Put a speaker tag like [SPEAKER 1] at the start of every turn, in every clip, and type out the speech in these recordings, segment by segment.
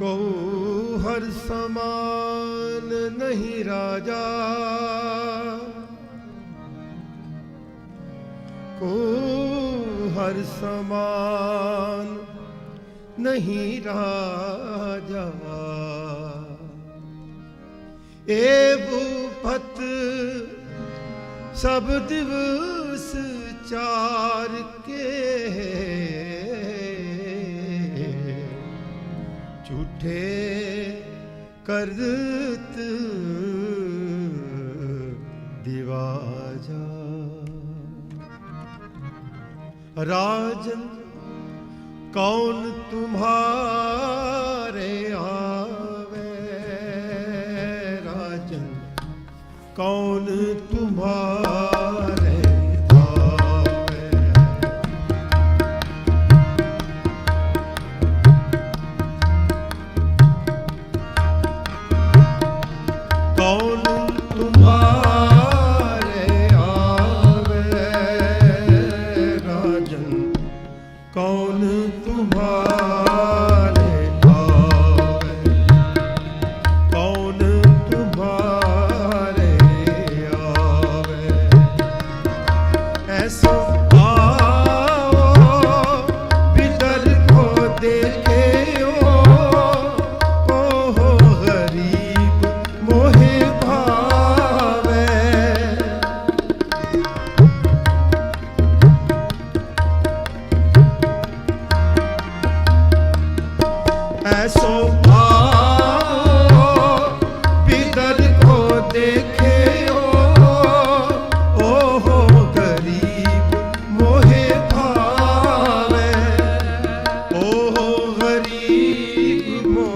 [SPEAKER 1] ਕੋ ਹਰ ਸਮਾਨ ਨਹੀਂ ਰਾਜਾ ਕੋ ਹਰ ਸਮਾਨ ਨਹੀਂ ਰਾਜਾ ਏ ਭੂਪਤ ਸਭ ਦਿਵਸ ਚਾਰ ਕੇ ਉਠੇ ਕਰਤ ਦਿਵਾਜਾ ਕੌਣ ਤੁਮਾਰੇ ਆਵੇ? ਰਾਜਨ ਕੌਣ ਤੁਮਾਰੇ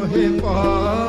[SPEAKER 1] hipa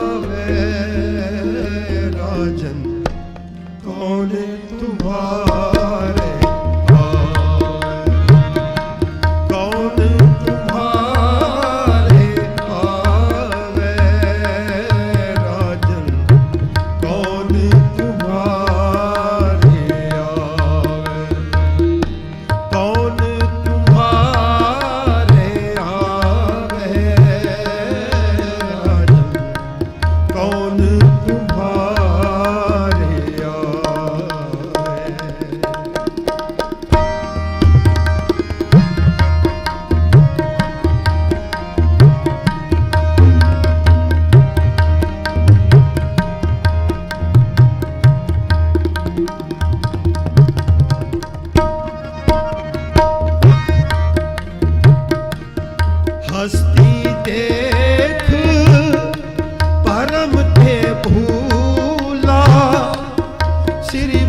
[SPEAKER 1] Siri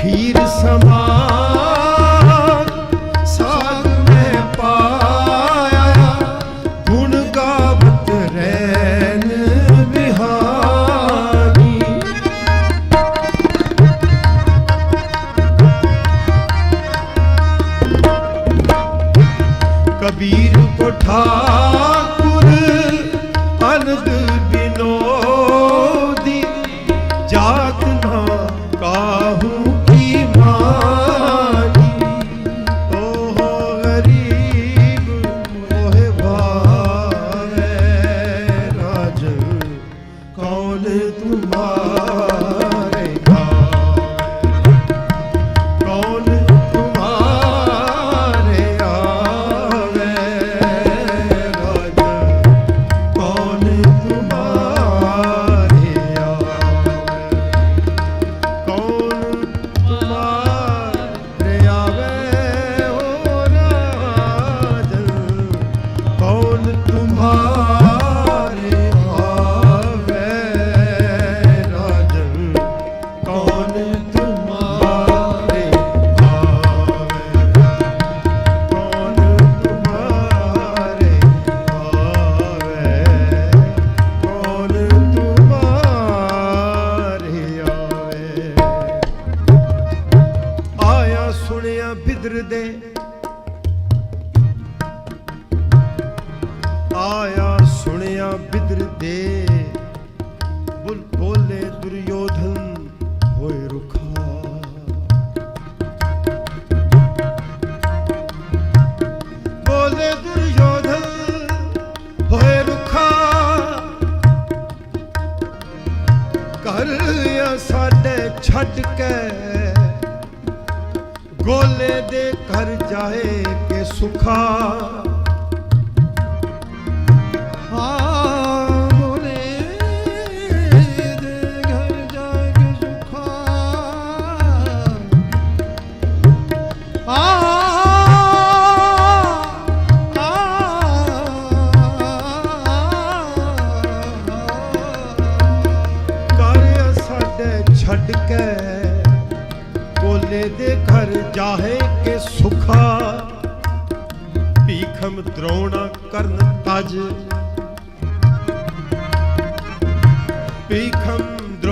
[SPEAKER 1] ਅਖੀਰ ਸਮਾਂ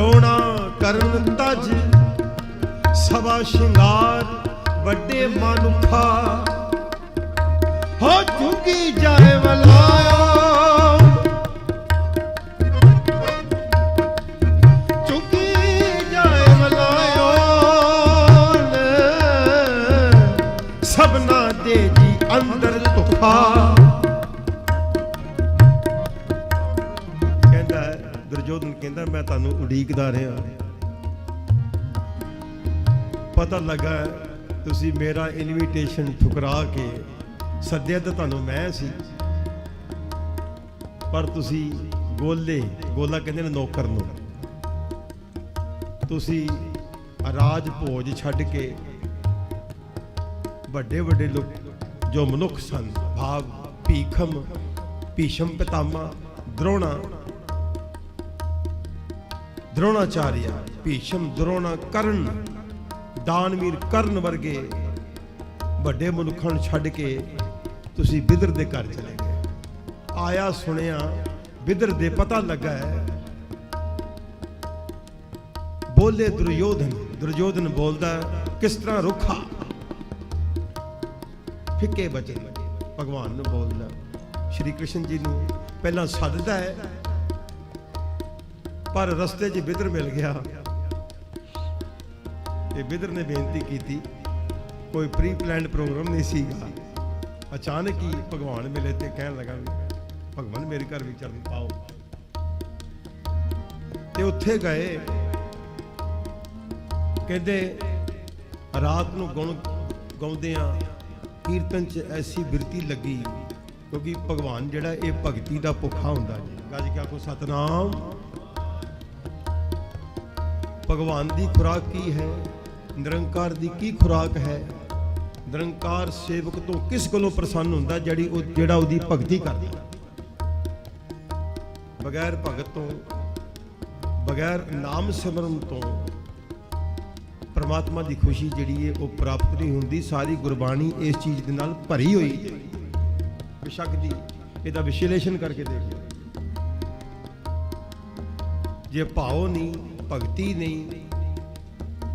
[SPEAKER 1] ਦਰੋਣਾ ਕਰਨ ਤਜ ਸਵਾ ਸ਼ਿੰਗਾਰ ਵੱਡੇ ਮਨੁਖਾ। ਹੋ ਝੁਕੀ ਜਾਏ ਵਲਾਇਓ ਕਹਿੰਦਾ, ਮੈਂ ਤੁਹਾਨੂੰ ਉਡੀਕਦਾ ਰਿਹਾ ਪਤਾ ਲੱਗਾ, ਤੁਸੀਂ ਮੇਰਾ ਇਨਵੀਟੇਸ਼ਨ ਠੁਕਰਾ ਕੇ ਸੱਦਿਆ ਤਾਂ ਤੁਹਾਨੂੰ ਮੈਂ ਸੀ। ਪਰ ਤੁਸੀਂ ਗੋਲੇ, ਗੋਲਾ ਕਹਿੰਦੇ ਨੇ ਨੌਕਰ ਨੂੰ। ਤੁਸੀਂ ਰਾਜ ਭੋਜ ਛੱਡ ਕੇ ਵੱਡੇ ਵੱਡੇ ਲੋਕ ਜੋ ਮਨੁੱਖ ਸਨ, ਭਾਵ ਭੀਖਮ, ਭੀਸ਼ਮ ਪਿਤਾਮਾ, ਦਰੋਣਾ ਦ੍ਰੋਣਾਚਾਰਿਆ ਭੀਸ਼ਮ ਦ੍ਰੋਣਾ ਕਰਨ ਦਾਨਵੀਰ ਕਰਨ ਵਰਗੇ ਵੱਡੇ ਮਨੁੱਖਾਂ ਨੂੰ ਛੱਡ ਕੇ ਤੁਸੀਂ ਬਿਦਰ ਦੇ ਘਰ ਚਲੇ ਗਏ ਆਇਆ ਸੁਣਿਆ ਬਿਦਰ ਦੇ ਪਤਾ ਲੱਗਾ ਹੈ ਬੋਲੇ ਦੁਰਯੋਧਨ ਦੁਰਯੋਧਨ ਬੋਲਦਾ ਕਿਸ ਤਰ੍ਹਾਂ ਰੁੱਖਾ ਫਿੱਕੇ ਬਚਨ ਭਗਵਾਨ ਨੂੰ ਬੋਲਦਾ ਸ਼੍ਰੀ ਕ੍ਰਿਸ਼ਨ ਜੀ ਨੂੰ ਪਹਿਲਾਂ ਸੱਦਦਾ ਹੈ ਪਰ ਰਸਤੇ 'ਚ ਬਿਦਰ ਮਿਲ ਗਿਆ। ਤੇ ਬਿਦਰ ਨੇ ਬੇਨਤੀ ਕੀਤੀ, ਕੋਈ ਪ੍ਰੀ ਪਲਾਨਡ ਪ੍ਰੋਗਰਾਮ ਨਹੀਂ ਸੀਗਾ। ਅਚਾਨਕ ਹੀ ਭਗਵਾਨ ਮਿਲੇ ਤੇ ਕਹਿਣ ਲੱਗਾ ਭਗਵਾਨ ਮੇਰੇ ਘਰ ਵੀ ਚਰਨ ਪਾਓ। ਤੇ ਉੱਥੇ ਗਏ। ਕਹਿੰਦੇ, ਰਾਤ ਨੂੰ ਗੁਣ ਗਾਉਂਦੇ ਆ ਕੀਰਤਨ 'ਚ ਐਸੀ ਬਿਰਤੀ ਲੱਗੀ, ਕਿਉਂਕਿ ਭਗਵਾਨ ਜਿਹੜਾ ਇਹ ਭਗਤੀ ਦਾ ਭੁੱਖਾ ਹੁੰਦਾ ਜੀ। ਗੱਜ ਕੇ ਆਖੋ, ਸਤਨਾਮ ਭਗਵਾਨ ਦੀ ਖੁਰਾਕ ਕੀ ਹੈ? ਨਿਰੰਕਾਰ ਦੀ ਕੀ ਖੁਰਾਕ ਹੈ? ਨਿਰੰਕਾਰ ਸੇਵਕ ਤੋਂ ਕਿਸ ਗੱਲੋਂ ਪ੍ਰਸੰਨ ਹੁੰਦਾ ਜਿਹੜੀ ਉਹ, ਜਿਹੜਾ ਉਹਦੀ ਭਗਤੀ ਕਰਦਾ? ਬਗੈਰ ਭਗਤ ਤੋਂ, ਬਗੈਰ ਨਾਮ ਸਿਮਰਨ ਤੋਂ ਪਰਮਾਤਮਾ ਦੀ ਖੁਸ਼ੀ ਜਿਹੜੀ ਹੈ ਉਹ ਪ੍ਰਾਪਤ ਨਹੀਂ ਹੁੰਦੀ। ਸਾਰੀ ਗੁਰਬਾਣੀ ਇਸ ਚੀਜ਼ ਦੇ ਨਾਲ ਭਰੀ ਹੋਈ ਹੈ। ਬਿਸ਼ੱਕ ਦੀ ਇਹਦਾ ਵਿਸ਼ਲੇਸ਼ਣ ਕਰਕੇ ਦੇਖ। ਲਓ ਜੇ ਭਾਉ ਨਹੀਂ ਭਗਤੀ ਨਹੀਂ।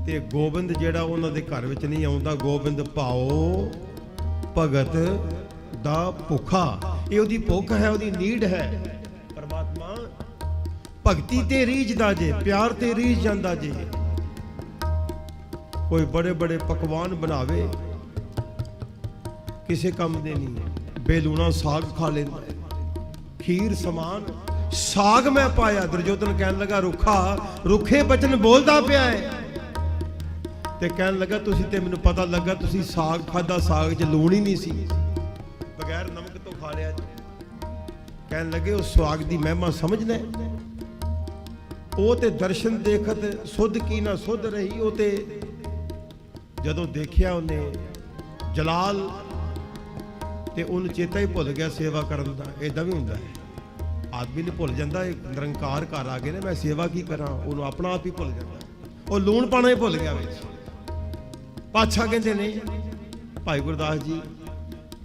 [SPEAKER 1] ਤੇ ਗੋਬਿੰਦ ਜਿਹੜਾ ਉਹਨਾਂ ਦੇ ਘਰ ਵਿੱਚ ਨਹੀਂ ਆਉਂਦਾ, ਗੋਬਿੰਦ ਭਾਉ ਭਗਤ ਦਾ ਭੁੱਖਾ। ਇਹ ਉਹਦੀ ਭੁੱਖ ਹੈ, ਉਹਦੀ ਨੀਡ ਹੈ। ਪਰਮਾਤਮਾ, ਭਗਤੀ ਤੇ ਰੀਝਦਾ ਜੇ, ਪਿਆਰ ਤੇ ਰੀਝ ਜਾਂਦਾ ਜੇ। ਕੋਈ ਬੜੇ ਬੜੇ ਪਕਵਾਨ ਬਣਾਵੇ, ਕਿਸੇ ਕੰਮ ਦੇ ਨਹੀਂ। ਬੇਲੂਣਾ ਸਾਗ ਖਾ ਲੈਂਦਾ। ਖੀਰ ਸਮਾਨ ਸਾਗ ਮੈਂ ਪਾਇਆ, ਦੁਰਯੋਧਨ ਕਹਿਣ ਲੱਗਾ, ਰੁੱਖਾ, ਰੁੱਖੇ ਬਚਨ ਬੋਲਦਾ ਪਿਆ ਹੈ। ਤੇ ਕਹਿਣ ਲੱਗਾ, ਤੁਸੀਂ ਤੇ ਮੈਨੂੰ ਪਤਾ ਲੱਗਾ, ਤੁਸੀਂ ਸਾਗ ਖਾਦਾ ਸਾਗ 'ਚ ਲੂਣ ਹੀ ਨਹੀਂ ਸੀ। ਬਗੈਰ ਨਮਕ ਤੋਂ ਖਾ ਲਿਆ ਕਹਿਣ ਲੱਗੇ, ਉਹ ਸਵਾਗ ਦੀ ਮਹਿਮਾ ਸਮਝਣਾ ਹੈ। ਉਹ ਤੇ ਦਰਸ਼ਨ ਦੇਖਤ, ਸੁਧ ਕੀ ਨਾ ਸੁਧ ਰਹੀ, ਉਹ ਤੇ ਜਦੋਂ ਦੇਖਿਆ ਉਹਨੇ ਜਲਾਲ, ਤੇ ਉਹਨੂੰ ਚੇਤਾ ਹੀ ਭੁੱਲ ਗਿਆ ਸੇਵਾ ਕਰਨ ਦਾ। ਇਦਾਂ ਵੀ ਹੁੰਦਾ ਹੈ। ਆਦਮੀ ਨੂੰ ਭੁੱਲ ਜਾਂਦਾ ਇਹ ਨਿਰੰਕਾਰ ਘਰ ਆ ਗਏ ਨੇ, ਮੈਂ ਸੇਵਾ ਕੀ ਕਰਾਂ? ਉਹਨੂੰ ਆਪਣਾ ਆਪ ਹੀ ਭੁੱਲ ਜਾਂਦਾ ਉਹ ਲੂਣ ਪਾਣਾ ਹੀ ਭੁੱਲ ਗਿਆ ਵਿੱਚ। ਪਾਛਾ ਕਹਿੰਦੇ ਨੇ, ਭਾਈ ਗੁਰਦਾਸ ਜੀ,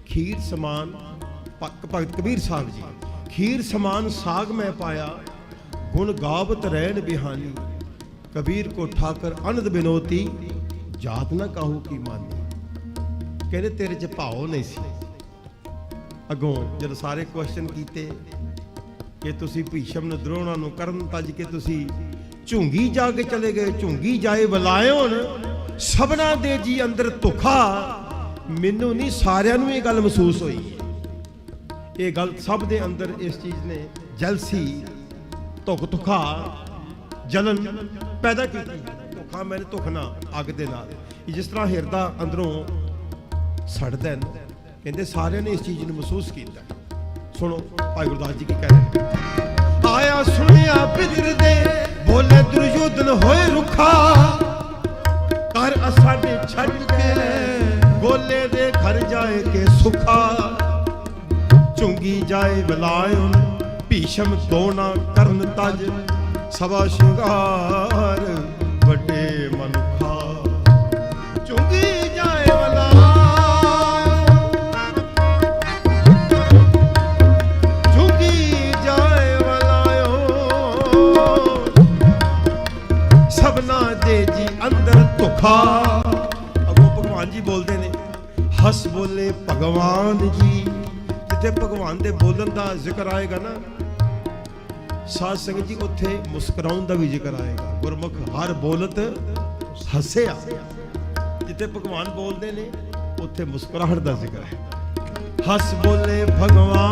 [SPEAKER 1] ਖੀਰ ਸਮਾਨ ਭਗਤ ਕਬੀਰ ਸਾਹਿਬ ਜੀ, ਖੀਰ ਸਮਾਨ ਸਾਗ ਮੈਂ ਪਾਇਆ, ਗੁਣ ਗਾਵਤ ਰਹਿਣ ਬਿਹਾਨੀ, ਕਬੀਰ ਕੋ ਠਾਕਰ ਅਨੰਦ ਬਿਨੋਤੀ, ਜਾਤ ਨਾ ਕਾਹੂ ਕੀ ਮਾਨੀ। ਕਹਿੰਦੇ, ਤੇਰੇ ਚ ਭਾਉ ਨਹੀਂ ਸੀ। ਅਗੋਂ ਜਦੋਂ ਸਾਰੇ ਕੁਐਸਚਨ ਕੀਤੇ ਕਿ ਤੁਸੀਂ ਭੀਸ਼ਮ ਨੂੰ ਦ੍ਰੋਣਾ ਨੂੰ ਕਰਨ ਤੱਜ ਕੇ ਤੁਸੀਂ ਝੁੰਗੀ ਜਾ ਕੇ ਚਲੇ ਗਏ, ਝੁੰਗੀ ਜਾਏ ਬੁਲਾਇਓਨ ਸਭਨਾ ਦੇ ਜੀ ਅੰਦਰ ਧੋਖਾ। ਮੈਨੂੰ ਨਹੀਂ ਸਾਰਿਆਂ ਨੂੰ ਇਹ ਗੱਲ ਮਹਿਸੂਸ ਹੋਈ। ਇਹ ਗੱਲ ਸਭ ਦੇ ਅੰਦਰ ਇਸ ਚੀਜ਼ ਨੇ ਜਲਸੀ, ਧੁੱਖ ਧੁਖਾ, ਜਲਨ ਪੈਦਾ ਕੀਤੀ। ਧੋਖਾ ਮੈਨੇ ਧੁਖਣਾ ਅੱਗ ਦੇ ਨਾਲ। ਜਿਸ ਤਰ੍ਹਾਂ ਹਿਰਦਾ ਅੰਦਰੋਂ ਸੜਦਾ ਹੈ ਕਹਿੰਦੇ ਸਾਰਿਆਂ ਨੇ ਇਸ ਚੀਜ਼ ਨੂੰ ਮਹਿਸੂਸ ਕੀਤਾ। ਸੁਣੋ, ਭਾਈ ਗੁਰਦਾਸ ਜੀ ਕੀ ਕਹਿ ਰਹੇ ਆਇਆ ਸੁਣਿਆ ਬਿਦਰ ਦੇ, ਬੋਲੇ ਦੁਰਯੋਧਨ ਹੋਏ ਰੁਖਾ। ਕਰ ਅਸਾਡੇ ਛੱਡ ਕੇ, ਗੋਲੇ ਦੇ ਘਰ ਜਾਏ ਕੇ ਸੁਖਾ। ਚੁੰਗੀ ਜਾਏ ਬਲਾਇਨ ਭੀਸ਼ਮ ਦੋਣਾ ਕਰਨ ਤਜ। ਸਵਾ ਸ਼ਿੰਗਾਰ ਜਿੱਥੇ ਭਗਵਾਨ ਦੇ ਬੋਲਣ ਦਾ ਜ਼ਿਕਰ ਆਏਗਾ ਨਾ, ਸਾਧ ਸੰਗਤ ਜੀ ਉੱਥੇ ਮੁਸਕਰਾਉਣ ਦਾ ਵੀ ਜ਼ਿਕਰ ਆਏਗਾ। ਗੁਰਮੁਖ ਹਰ ਬੋਲਤ ਹੱਸਿਆ। ਜਿੱਥੇ ਭਗਵਾਨ ਬੋਲਦੇ ਨੇ, ਉੱਥੇ ਮੁਸਕਰਾਹਟ ਦਾ ਜ਼ਿਕਰ ਹੈ। ਹੱਸ ਬੋਲੇ ਭਗਵਾਨ।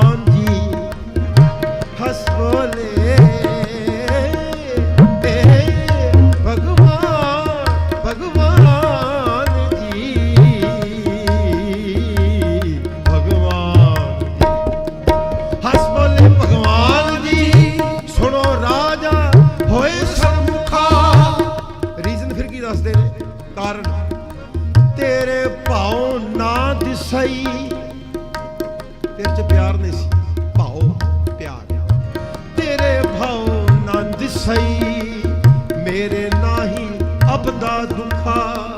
[SPEAKER 1] ਭਾਉ ਨਾ ਦਿਸਈ ਮੇਰੇ ਨਾਹੀ ਅਬਦਾ ਦੁਖਾ